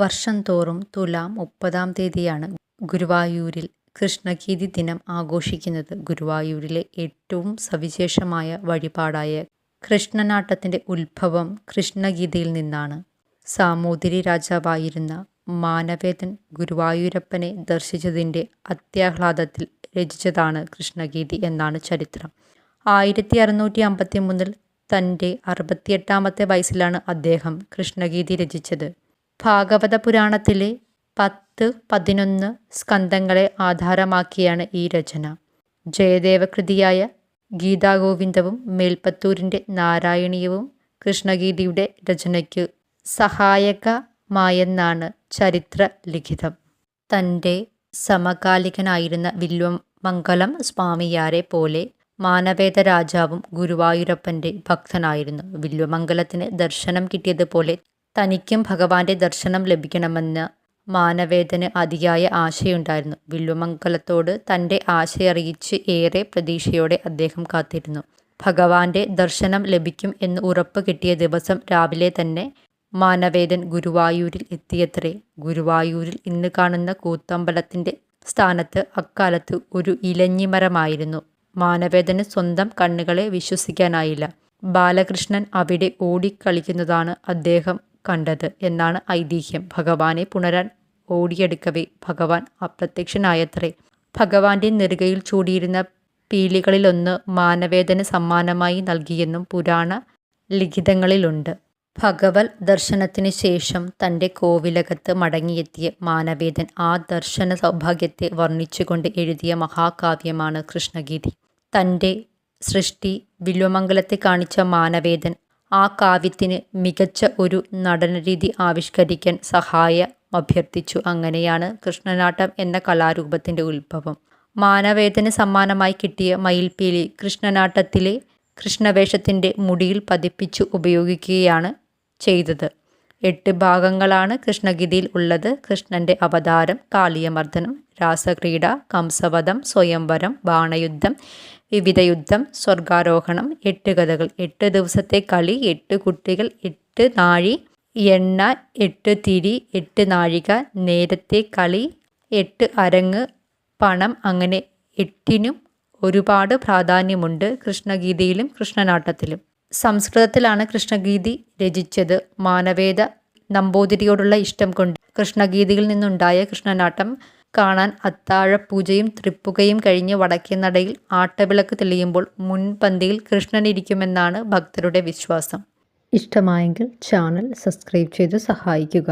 വർഷം തോറും തുലാം മുപ്പതാം തീയതിയാണ് ഗുരുവായൂരിൽ കൃഷ്ണഗീതി ദിനം ആഘോഷിക്കുന്നത്. ഗുരുവായൂരിലെ ഏറ്റവും സവിശേഷമായ വഴിപാടായ കൃഷ്ണനാട്ടത്തിന്റെ ഉത്ഭവം കൃഷ്ണഗീതിയിൽ നിന്നാണ്. സാമൂതിരി രാജാവായിരുന്ന മാനവേദൻ ഗുരുവായൂരപ്പനെ ദർശിച്ചതിന്റെ അത്യാഹ്ലാദത്തിൽ രചിച്ചതാണ് കൃഷ്ണഗീതി എന്നാണ് ചരിത്രം. ആയിരത്തി അറുന്നൂറ്റി അമ്പത്തി മൂന്നിൽ തന്റെ അറുപത്തിയെട്ടാമത്തെ വയസ്സിലാണ് അദ്ദേഹം കൃഷ്ണഗീതി രചിച്ചത്. ഭാഗവത പുരാണത്തിലെ പത്ത് പതിനൊന്ന് സ്കന്ധങ്ങളെ ആധാരമാക്കിയാണ് ഈ രചന. ജയദേവകൃതിയായ ഗീതാഗോവിന്ദവും മേൽപ്പത്തൂരിന്റെ നാരായണീയവും കൃഷ്ണഗീതിയുടെ രചനയ്ക്ക് സഹായകമായെന്നാണ് ചരിത്ര ലിഖിതം തന്റെ സമകാലികനായിരുന്ന വില്വം മംഗളം സ്വാമിയാരെ പോലെ മാനവേദ രാജാവും ഗുരുവായൂരപ്പന്റെ ഭക്തനായിരുന്നു. വില്വമംഗലത്തിന് ദർശനം കിട്ടിയതുപോലെ തനിക്കും ഭഗവാന്റെ ദർശനം ലഭിക്കണമെന്ന് മാനവേദന് അതിയായ ആശയുണ്ടായിരുന്നു. വില്വമംഗലത്തോട് തന്റെ ആശയറിയിച്ച് ഏറെ പ്രതീക്ഷയോടെ അദ്ദേഹം കാത്തിരുന്നു. ഭഗവാന്റെ ദർശനം ലഭിക്കും എന്ന് ഉറപ്പ് കിട്ടിയ ദിവസം രാവിലെ തന്നെ മാനവേദൻ ഗുരുവായൂരിൽ എത്തിയത്രേ. ഗുരുവായൂരിൽ ഇന്ന് കാണുന്ന കൂത്തമ്പലത്തിന്റെ സ്ഥാനത്ത് അക്കാലത്ത് ഒരു ഇലഞ്ഞിമരമായിരുന്നു. മാനവേദന് സ്വന്തം കണ്ണുകളെ വിശ്വസിക്കാനായില്ല. ബാലകൃഷ്ണൻ അവിടെ ഓടിക്കളിക്കുന്നതാണ് അദ്ദേഹം കണ്ടത് എന്നാണ് ഐതിഹ്യം. ഭഗവാനെ പുണരാൻ ഓടിയെടുക്കവേ ഭഗവാൻ അപ്രത്യക്ഷനായത്രേ. ഭഗവാന്റെ നെറുകയിൽ ചൂടിയിരുന്ന പീലികളിലൊന്ന് മാനവേദന സമ്മാനമായി നൽകിയെന്നും പുരാണ ലിഖിതങ്ങളിലുണ്ട്. ഭഗവത് ദർശനത്തിന് ശേഷം തന്റെ കോവിലകത്ത് മടങ്ങിയെത്തിയ മാനവേദൻ ആ ദർശന സൗഭാഗ്യത്തെ വർണിച്ചുകൊണ്ട് എഴുതിയ മഹാകാവ്യമാണ് കൃഷ്ണഗീതി. തന്റെ സൃഷ്ടി വില്വമംഗലത്തെ കാണിച്ച മാനവേദൻ ആ കാവ്യത്തിന് മികച്ച ഒരു നടനരീതി ആവിഷ്കരിക്കാൻ സഹായമഭ്യർത്ഥിച്ചു. അങ്ങനെയാണ് കൃഷ്ണനാട്ടം എന്ന കലാരൂപത്തിന്റെ ഉത്ഭവം. മാനവേദന് സമ്മാനമായി കിട്ടിയ മയിൽപ്പീലി കൃഷ്ണനാട്ടത്തിലെ കൃഷ്ണവേഷത്തിന്റെ മുടിയിൽ പതിപ്പിച്ചു ഉപയോഗിക്കുകയാണ് ചെയ്തത്. എട്ട് ഭാഗങ്ങളാണ് കൃഷ്ണഗീതിയിൽ ഉള്ളത്. കൃഷ്ണന്റെ അവതാരം, കാളിയമർദനം, രാസക്രീഡ, കംസവധം, സ്വയംവരം, ബാണയുദ്ധം, വിവിധ യുദ്ധം സ്വർഗാരോഹണം എട്ട് കഥകൾ, എട്ട് ദിവസത്തെ കളി, എട്ട് കുട്ടികൾ, എട്ട് നാഴി എണ്ണ, എട്ട് തിരി, എട്ട് നാഴിക, നേരത്തെ കളി, എട്ട് അരങ്ങ്, പണം അങ്ങനെ എട്ടിനും ഒരുപാട് പ്രാധാന്യമുണ്ട് കൃഷ്ണഗീതിയിലും കൃഷ്ണനാട്ടത്തിലും. സംസ്കൃതത്തിലാണ് കൃഷ്ണഗീതി രചിച്ചത്. മാനവേദ നമ്പൂതിരിയോടുള്ള ഇഷ്ടം കൊണ്ട് കൃഷ്ണഗീതിയിൽ നിന്നുണ്ടായ കൃഷ്ണനാട്ടം കാണാൻ അത്താഴ പൂജയും തൃപ്പുകയും കഴിഞ്ഞ് വടക്കേനടയിൽ ആട്ടവിളക്ക് തെളിയുമ്പോൾ മുൻപന്തിയിൽ കൃഷ്ണൻ ഇരിക്കുമെന്നാണ് ഭക്തരുടെ വിശ്വാസം. ഇഷ്ടമായെങ്കിൽ ചാനൽ സബ്സ്ക്രൈബ് ചെയ്ത് സഹായിക്കുക.